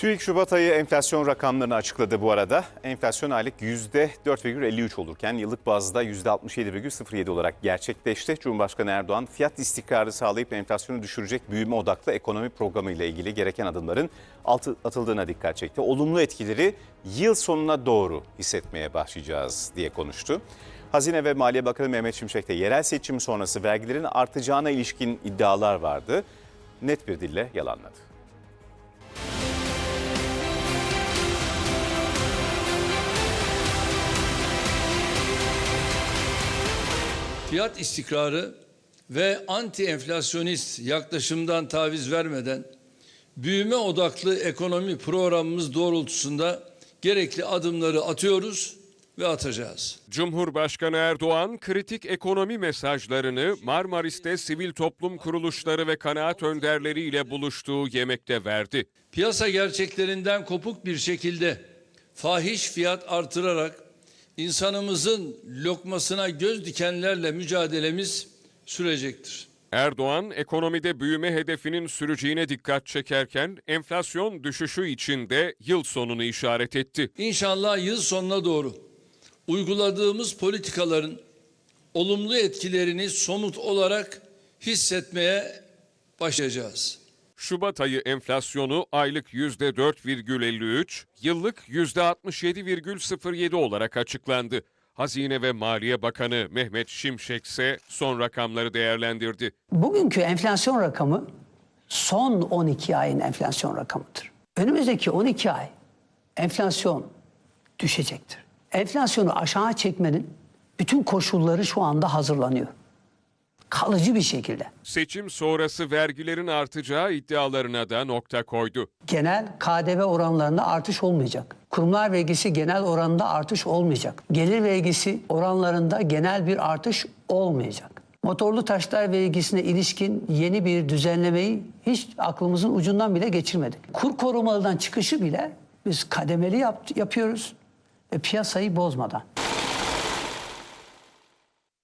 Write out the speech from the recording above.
TÜİK Şubat ayı enflasyon rakamlarını açıkladı bu arada. Enflasyon aylık %4,53 olurken yıllık bazda %67,07 olarak gerçekleşti. Cumhurbaşkanı Erdoğan fiyat istikrarı sağlayıp enflasyonu düşürecek büyüme odaklı ekonomi programı ile ilgili gereken adımların atıldığına dikkat çekti. Olumlu etkileri yıl sonuna doğru hissetmeye başlayacağız diye konuştu. Hazine ve Maliye Bakanı Mehmet Şimşek de yerel seçim sonrası vergilerin artacağına ilişkin iddialar vardı. Net bir dille yalanladı. Fiyat istikrarı ve anti enflasyonist yaklaşımdan taviz vermeden büyüme odaklı ekonomi programımız doğrultusunda gerekli adımları atıyoruz ve atacağız. Cumhurbaşkanı Erdoğan kritik ekonomi mesajlarını Marmaris'te sivil toplum kuruluşları ve kanaat önderleriyle buluştuğu yemekte verdi. Piyasa gerçeklerinden kopuk bir şekilde fahiş fiyat artırarak insanımızın lokmasına göz dikenlerle mücadelemiz sürecektir. Erdoğan ekonomide büyüme hedefinin süreceğine dikkat çekerken enflasyon düşüşü için de yıl sonunu işaret etti. İnşallah yıl sonuna doğru uyguladığımız politikaların olumlu etkilerini somut olarak hissetmeye başlayacağız. Şubat ayı enflasyonu aylık %4,53, yıllık %67,07 olarak açıklandı. Hazine ve Maliye Bakanı Mehmet Şimşek ise son rakamları değerlendirdi. Bugünkü enflasyon rakamı son 12 ayın enflasyon rakamıdır. Önümüzdeki 12 ay enflasyon düşecektir. Enflasyonu aşağı çekmenin bütün koşulları şu anda hazırlanıyor. Kalıcı bir şekilde. Seçim sonrası vergilerin artacağı iddialarına da nokta koydu. Genel KDV oranlarında artış olmayacak. Kurumlar vergisi genel oranında artış olmayacak. Gelir vergisi oranlarında genel bir artış olmayacak. Motorlu taşlar vergisine ilişkin yeni bir düzenlemeyi hiç aklımızın ucundan bile geçirmedik. Kur korumalıdan çıkışı bile biz kademeli yap- yapıyoruz ve piyasayı bozmadan.